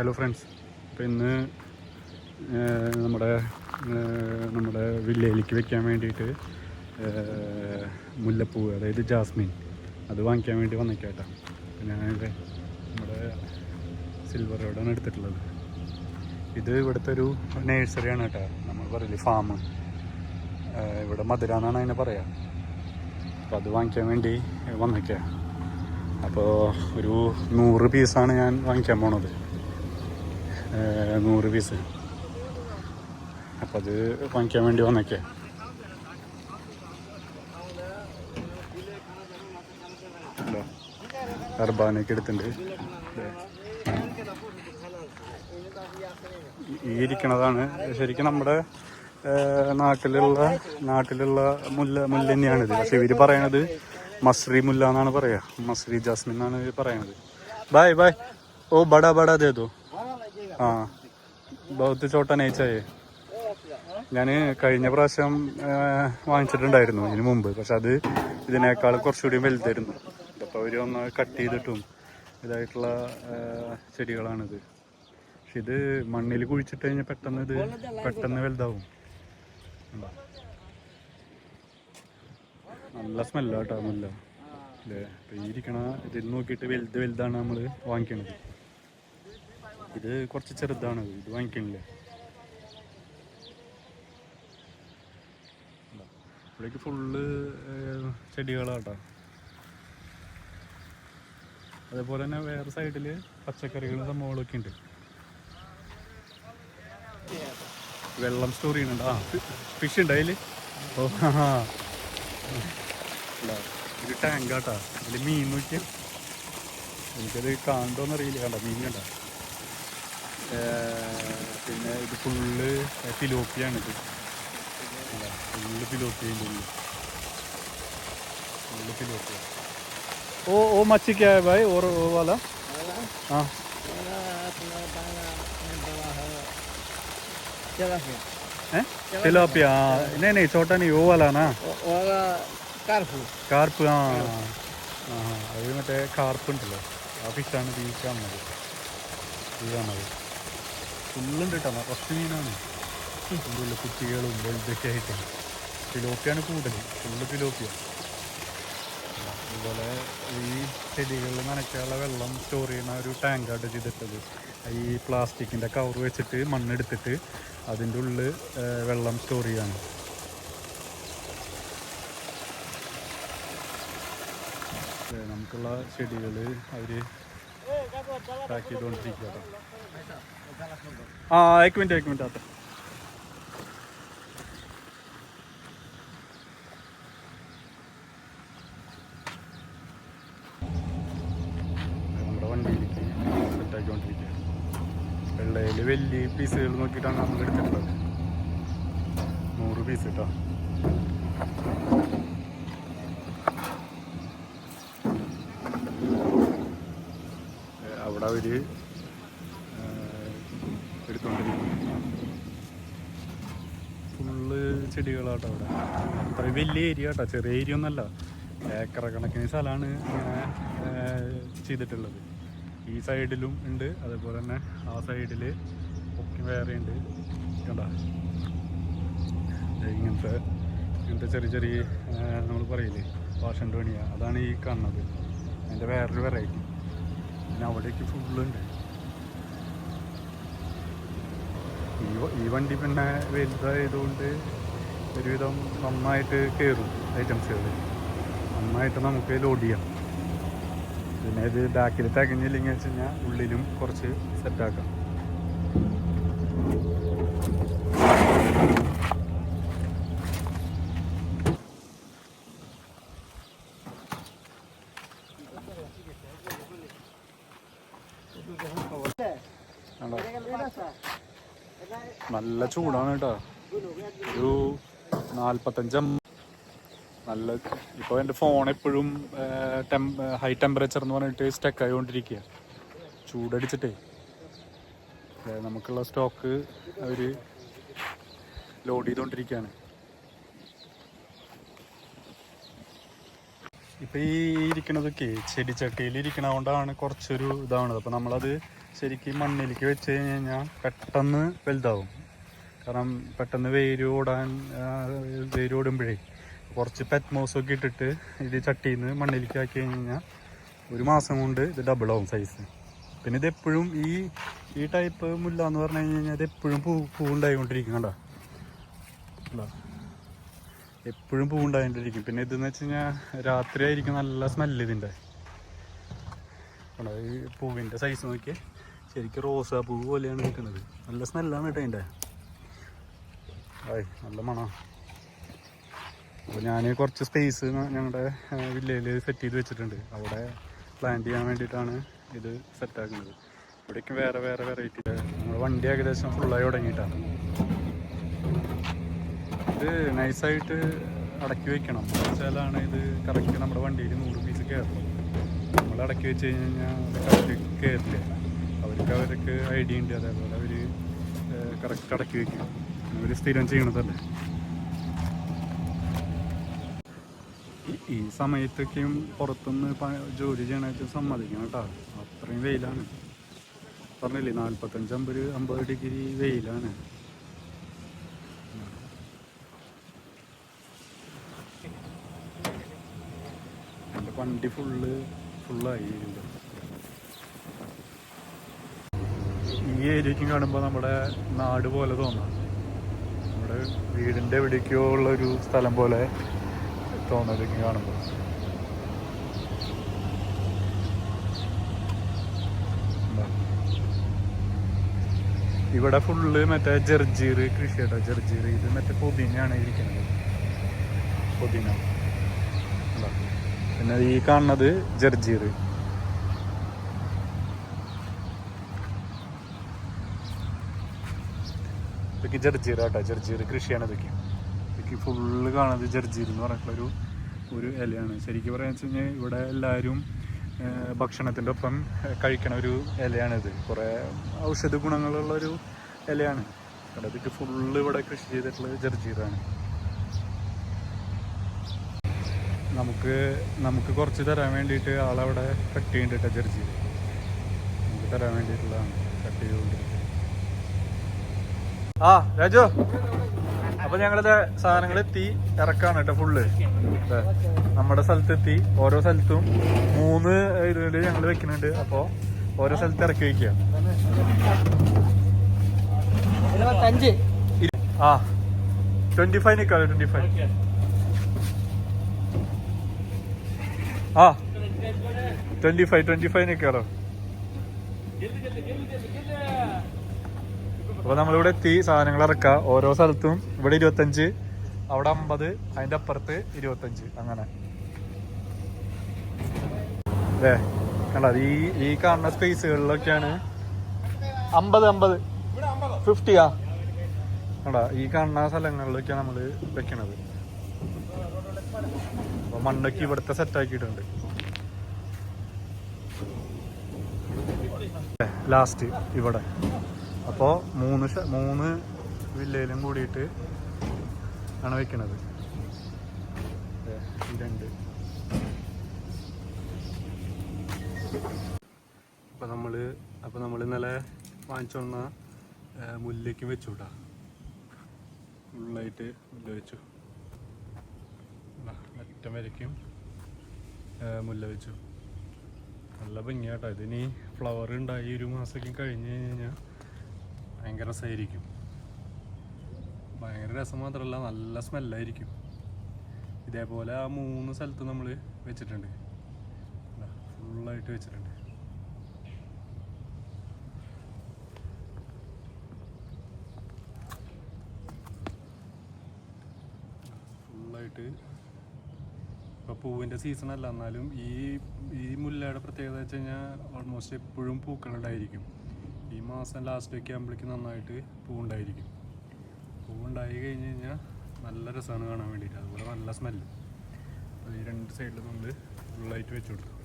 Hello friends അപ്പോൾ ഇന്ന് നമ്മുടെ നമ്മുടെ വില്ലയിലേക്ക് വെക്കാൻ വേണ്ടിയിട്ട് മുല്ലപ്പൂ അതായത് ജാസ്മിൻ അത് വാങ്ങിക്കാൻ വേണ്ടി വന്നേക്കാട്ടോ. ഞാനിത് നമ്മുടെ സിൽവർ റോഡാണ് എടുത്തിട്ടുള്ളത്. ഇത് ഇവിടുത്തെ ഒരു നേഴ്സറിയാണ് കേട്ടോ നമ്മൾ പറയില്ലേ ഫാം ഇവിടെ മധുര എന്നാണ് അതിനെ പറയാ. അപ്പോൾ അത് വാങ്ങിക്കാൻ വേണ്ടി വന്നേക്കാം. അപ്പോൾ ഒരു നൂറ് പീസാണ് ഞാൻ വാങ്ങിക്കാൻ പോണത്. നൂറ് പീസ്. അപ്പോൾ അത് വാങ്ങിക്കാൻ വേണ്ടി വന്നൊക്കെ. അർബാനൊക്കെ എടുത്തിട്ടുണ്ട്. ഈ ഇരിക്കണതാണ്. ശരിക്കും നമ്മുടെ നാട്ടിലുള്ള നാട്ടിലുള്ള മുല്ല മുല്ല തന്നെയാണിത് പക്ഷെ ഇവർ പറയണത് മസ്രി മുല്ല എന്നാണ് പറയാ. മസ്രി ജാസ്മിൻ എന്നാണ് പറയണത്. Bye bye. ഓ ബടാ ബടാ ദേ ദോ. ആ. ബൗദ്ധ ചോട്ട നയിച്ചായേ. ഞാൻ കഴിഞ്ഞ പ്രാവശ്യം വാങ്ങിച്ചിട്ടുണ്ടായിരുന്നു ഇതിനു മുമ്പ്. പക്ഷെ അത് ഇതിനേക്കാൾ കുറച്ചുകൂടി വലുതായിരുന്നു. അപ്പോൾ അവർ ഒന്ന് കട്ട് ചെയ്തിട്ടും ഇതായിട്ടുള്ള ചെടികളാണിത്. പക്ഷെ ഇത് മണ്ണിൽ കുഴിച്ചിട്ട് കഴിഞ്ഞാൽ പെട്ടെന്ന് ഇത് പെട്ടെന്ന് വലുതാവും? നല്ല സ്മെല്ലാട്ടോ മുല്ല അല്ലേ അപ്പോൾ ഈ ഇരിക്കണ ഇതിൽ നോക്കിയിട്ട് വലുത് വലുതാണ് നമ്മൾ വാങ്ങിക്കണത്. ഇത് കുറച്ച് ചെറുതാണ് ഇത് വാങ്ങിക്കണില്ലേ. ഇവിടേക്ക് ഫുള്ള് ചെടികളാട്ടോ. അതേപോലെ തന്നെ വേറെ സൈഡിൽ പച്ചക്കറികളും സംഭവങ്ങളൊക്കെ ഉണ്ട്. വെള്ളം സ്റ്റോർ ചെയ്യുന്നുണ്ട്. ആ ഫിഷ് ഉണ്ട് അതിൽ ഓ ആ ഇത് ടാങ്കാട്ടാ അതിൽ മീൻ നോക്കിയാ എനിക്കത് കാണണ്ടോന്ന് അറിയില്ല കണ്ട മീൻ കണ്ട? പിന്നെ ഇത് ഫുള്ള് ഫിലോപ്പിയാണിത് ഫുള്ള് ഫിലോപ്പിയ ഉണ്ട് ഫുള്ള് ഫിലോപ്പിയ ओ ओ मच्छी क्या है भाई और वो वाला हाँ हैं तिलापिया हाँ नहीं नहीं छोटा नहीं वो वाला ना കാർപ്പ് ആ ആ അത് മറ്റേ കാർപ്പ് ഉണ്ടല്ലോ ആ ഫിഷാണ് ഈ കാണുന്നത് ഈ കാണുന്നത് ഫുള്ളുണ്ട് കേട്ടോ ഫസ്റ്റ് മീനാണ്. ഫുള്ള് കുട്ടികളും വലുതൊക്കെ ആയിട്ട്. പിലോപ്പിയാണ് കൂടുതൽ. ഫുള്ള് പിലോപ്പിയ അതുപോലെ ഈ ചെടികളിൽ നനയ്ക്കാനുള്ള വെള്ളം സ്റ്റോർ ചെയ്യുന്ന ഒരു ടാങ്കാണ് ചെയ്തിട്ടത് ഈ പ്ലാസ്റ്റിക്കിന്റെ കവർ വെച്ചിട്ട് മണ്ണെടുത്തിട്ട് അതിന്റെ ഉള്ളിൽ വെള്ളം സ്റ്റോർ ചെയ്യാണ് നമുക്കുള്ള ചെടികൾ അവർ പാക്ക് ചെയ്തുകൊണ്ടിരിക്കുക കേട്ടോ ആ एक मिनट एक मिनट आता നമ്മുടെ വണ്ടിയിലേക്ക് സെറ്റാക്കിക്കൊണ്ടിരിക്കുക വെള്ളയിൽ വലിയ പീസുകൾ നോക്കിയിട്ടാണ് നമ്മൾ എടുത്തിട്ടുള്ളത് നൂറ് പീസ് കേട്ടോ ഏ, അവിടെ അവര് ചെടികളാട്ടോ അവിടെ. അത്ര വലിയ ഏരിയ കേട്ടോ ചെറിയ ഏരിയ ഒന്നല്ല ഏക്കറ കണക്കിന് സ്ഥലമാണ് ഇങ്ങനെ ചെയ്തിട്ടുള്ളത്. ഈ സൈഡിലും ഉണ്ട് അതുപോലെ തന്നെ ആ സൈഡിൽ ഒക്കെ വേറെ ഉണ്ട്. കണ്ട? ഇങ്ങനത്തെ ഇങ്ങനത്തെ ചെറിയ ചെറിയ നമ്മൾ പറയില്ലേ വാഷൻ ടോണിയ അതാണ് ഈ കാണുന്നത്. അതിന്റെ വേറൊരു വെറൈറ്റി പിന്നെ അവിടേക്ക് ഫുള്ളുണ്ട് ഈ ഈ വണ്ടി പിന്നെ വലുതായതുകൊണ്ട് ഒരുവിധം നന്നായിട്ട് കയറും ഐറ്റംസുകൾ നന്നായിട്ട് നമുക്ക് ലോഡ് ചെയ്യാം. പിന്നെ ഇത് ബാക്കിൽ തികഞ്ഞില്ലെങ്കിൽ വെച്ച് കഴിഞ്ഞാൽ ഉള്ളിലും കുറച്ച് സെറ്റാക്കാം? നല്ല ചൂടാണ് കേട്ടോ. ഒരു നാൽപ്പത്തഞ്ചം നല്ല ഇപ്പോൾ എന്റെ ഫോൺ എപ്പോഴും ടെം ഹൈ ടെമ്പറേച്ചർ എന്ന് പറഞ്ഞിട്ട് സ്റ്റക്ക് ആയിക്കൊണ്ടിരിക്കുക ചൂടടിച്ചിട്ടേ. നമുക്കുള്ള സ്റ്റോക്ക് അവർ ലോഡ് ചെയ്തുകൊണ്ടിരിക്കുകയാണ് ഇപ്പം ഈ ഇരിക്കണതൊക്കെ ചെടിച്ചട്ടിയിൽ ഇരിക്കണ കൊണ്ടാണ് കുറച്ചൊരു ഇതാണ് അപ്പോൾ നമ്മളത് ശരിക്കും മണ്ണിലേക്ക് വെച്ച് കഴിഞ്ഞ് കഴിഞ്ഞാൽ പെട്ടെന്ന് വലുതാവും. കാരണം പെട്ടെന്ന് വെയിൽ ഓടാൻ വെയിൽ ഓടുമ്പോഴേ കുറച്ച് പെറ്റ്മോസൊക്കെ ഇട്ടിട്ട് ഇത് ചട്ടിയിൽ നിന്ന് മണ്ണിലേക്ക് ആക്കി കഴിഞ്ഞ് കഴിഞ്ഞാൽ ഒരു മാസം കൊണ്ട് ഇത് ഡബിൾ ആവും സൈസ് പിന്നെ ഇത് എപ്പോഴും ഈ ഈ ടൈപ്പ് മുല്ല എന്ന് പറഞ്ഞു കഴിഞ്ഞാൽ ഇത് എപ്പോഴും പൂ പൂവുണ്ടായിക്കൊണ്ടിരിക്കും കണ്ടോ? എപ്പോഴും പൂവുണ്ടായിക്കൊണ്ടിരിക്കും. പിന്നെ ഇതെന്ന് വെച്ച് കഴിഞ്ഞാൽ രാത്രി ആയിരിക്കും നല്ല സ്മെല്ല് ഇതിന്റെ. ഈ പൂവിന്റെ സൈസ് നോക്കിയാൽ ശരിക്കും റോസാ പൂ പോലെയാണ് നിൽക്കുന്നത്. നല്ല സ്മെല്ലാണ് കേട്ടോ അതിന്റെ ആയി നല്ല മണ. അപ്പോൾ ഞാൻ കുറച്ച് സ്പേസ് ഞങ്ങളുടെ വില്ലയിൽ സെറ്റ് ചെയ്ത് വെച്ചിട്ടുണ്ട്. അവിടെ പ്ലാൻ ചെയ്യാൻ വേണ്ടിയിട്ടാണ് ഇത് സെറ്റാക്കുന്നത് ഇവിടേക്ക് വേറെ വേറെ വെറൈറ്റി നമ്മുടെ വണ്ടി ഏകദേശം ഫുള്ളായി തുടങ്ങിയിട്ടാണ് ഇത് നൈസായിട്ട് അടക്കി വെക്കണം. വെച്ചാലാണ് ഇത് കറക്റ്റ് നമ്മുടെ വണ്ടിയിൽ നൂറ് പീസ് കയറുള്ളൂ നമ്മൾ അടക്കി വെച്ച് കഴിഞ്ഞ് കഴിഞ്ഞാൽ കറക്റ്റ് കയറില്ല അവർക്ക് അവർക്ക് ഐഡിയ ഉണ്ട്. അതേപോലെ അവർ കറക്റ്റ് അടക്കി വെക്കും. അവർ സ്ഥിരം ചെയ്യണതല്ലേ ഈ- സമയത്തൊക്കെയും പുറത്തുനിന്ന് ജോലി ചെയ്യണമായിട്ട് സമ്മതിക്കണം കേട്ടോ. അത്രയും വെയിലാണ്. പറഞ്ഞില്ലേ നാൽപ്പത്തഞ്ച് അമ്പത് അമ്പത് ഡിഗ്രി വെയിലാണ്. എന്റെ വണ്ടി ഫുള്ള് ഫുള്ളായി ഈ ഏരിയക്കും കാണുമ്പോൾ നമ്മുടെ നാട് പോലെ തോന്നാം. നമ്മുടെ വീടിന്റെ എവിടേക്കോ ഉള്ള ഒരു സ്ഥലം പോലെ തോന്നലേക്ക് കാണുമ്പോൾ. ഇവിടെ ഫുള്ള് മറ്റേ ജർജീർ കൃഷി കേട്ടോ ജർജീർ ഇത് മറ്റേ പുതിനയാണ് ഇരിക്കുന്നത്. പുതിന? പിന്നെ ഈ കാണുന്നത് ജർജീർ ഇതൊക്കെ ജർജീർ കേട്ടോ ജർജീർ കൃഷിയാണ് ഇതൊക്കെ. ഇതൊക്കെ ഫുള്ള് കാണുന്നത് ജർജീർ എന്ന് പറഞ്ഞിട്ടുള്ളൊരു ഒരു ഇലയാണ്. ശരിക്കും പറയാന്ന് വെച്ച് കഴിഞ്ഞാൽ ഇവിടെ എല്ലാവരും ഭക്ഷണത്തിന്റെ ഒപ്പം കഴിക്കണ ഒരു ഇലയാണിത് കുറേ ഔഷധ ഗുണങ്ങളുള്ളൊരു ഇലയാണ്. ഇതൊക്കെ ഫുള്ള് ഇവിടെ കൃഷി ചെയ്തിട്ടുള്ളത് ജർജീറാണ് നമുക്ക് നമുക്ക് കുറച്ച് തരാൻ വേണ്ടിയിട്ട് ആളവിടെ കട്ട് ചെയ്യേണ്ടിട്ടാണ് ജർജീർ നമുക്ക് തരാൻ വേണ്ടിയിട്ടുള്ളതാണ് കട്ട് ചെയ്തുകൊണ്ടിരിക്കുന്നത്. ആ രാജു. അപ്പൊ ഞങ്ങളിത് സാധനങ്ങൾ എത്തി ഇറക്കാണ് കേട്ടോ ഫുള്ള് നമ്മുടെ സ്ഥലത്ത് എത്തി ഓരോ സ്ഥലത്തും മൂന്ന് ഇതിൽ ഞങ്ങൾ വെക്കുന്നുണ്ട്. അപ്പൊ ഓരോ സ്ഥലത്ത് ഇറക്കി വെക്കുക ആ ട്വന്റി ഫൈവ് നിൽക്കാതെ ട്വന്റി ഫൈവ് ആ ട്വന്റി ഫൈവ് ട്വന്റി ഫൈവ് നിൽക്കാറോ അപ്പൊ നമ്മളിവിടെ എത്തി സാധനങ്ങൾ ഇറക്കുക. ഓരോ സ്ഥലത്തും ഇവിടെ ഇരുപത്തഞ്ച് അവിടെ അമ്പത് അതിന്റെ അപ്പുറത്ത് ഇരുപത്തഞ്ച്. അങ്ങനെ. അല്ലേ കണ്ട ഈ ഈ കാണുന്ന സ്പേസുകളിലൊക്കെയാണ് അമ്പത് അമ്പത്. ഫിഫ്റ്റിയാ കണ്ട ഈ കാണുന്ന സ്ഥലങ്ങളിലൊക്കെയാണ് നമ്മൾ വെക്കണത്. അപ്പൊ മണ്ണൊക്കെ ഇവിടുത്തെ സെറ്റ് ആക്കിയിട്ടുണ്ട്. ലാസ്റ്റ് ഇവിടെ. അപ്പോൾ മൂന്ന് മൂന്ന് വില്ലയിലും കൂടിയിട്ട് ആണ് വെക്കണത്. രണ്ട്. അപ്പോൾ നമ്മൾ അപ്പോൾ നമ്മൾ ഇന്നലെ വാങ്ങിച്ചോന്ന മുല്ലയ്ക്ക് വെച്ചു കേട്ടോ ഫുള്ളായിട്ട് മുല്ല വെച്ചു. അറ്റം വരയ്ക്കും. മുല്ല വെച്ചു. നല്ല ഭംഗിയാട്ടോ. ഇതിനി ഫ്ലവർ ഉണ്ടായി ഒരു മാസമൊക്കെ കഴിഞ്ഞ് കഴിഞ്ഞാൽ ഭയങ്കര രസമായിരിക്കും ഭയങ്കര രസം മാത്രമല്ല നല്ല സ്മെല്ലായിരിക്കും. ഇതേപോലെ ആ മൂന്ന് സ്ഥലത്ത് നമ്മൾ വെച്ചിട്ടുണ്ട്. ഫുള്ളായിട്ട് വെച്ചിട്ടുണ്ട്. ഫുള്ളായിട്ട് ഇപ്പോൾ പൂവിന്റെ സീസൺ അല്ല എന്നാലും ഈ ഈ മുല്ലയുടെ പ്രത്യേകത വെച്ച് കഴിഞ്ഞാൽ ഓൾമോസ്റ്റ് എപ്പോഴും പൂക്കളുണ്ടായിരിക്കും. ഈ മാസം ലാസ്റ്റൊക്കെ ആകുമ്പോഴേക്കും നന്നായിട്ട് പൂവുണ്ടായിരിക്കും. പൂവുണ്ടായി കഴിഞ്ഞ് കഴിഞ്ഞാൽ നല്ല രസമാണ് കാണാൻ വേണ്ടിയിട്ട്. അതുപോലെ നല്ല സ്മെല്ല് അപ്പോൾ ഈ രണ്ട് സൈഡിൽ നമ്മൾ ഫുള്ളായിട്ട് വെച്ചു കൊടുക്കും.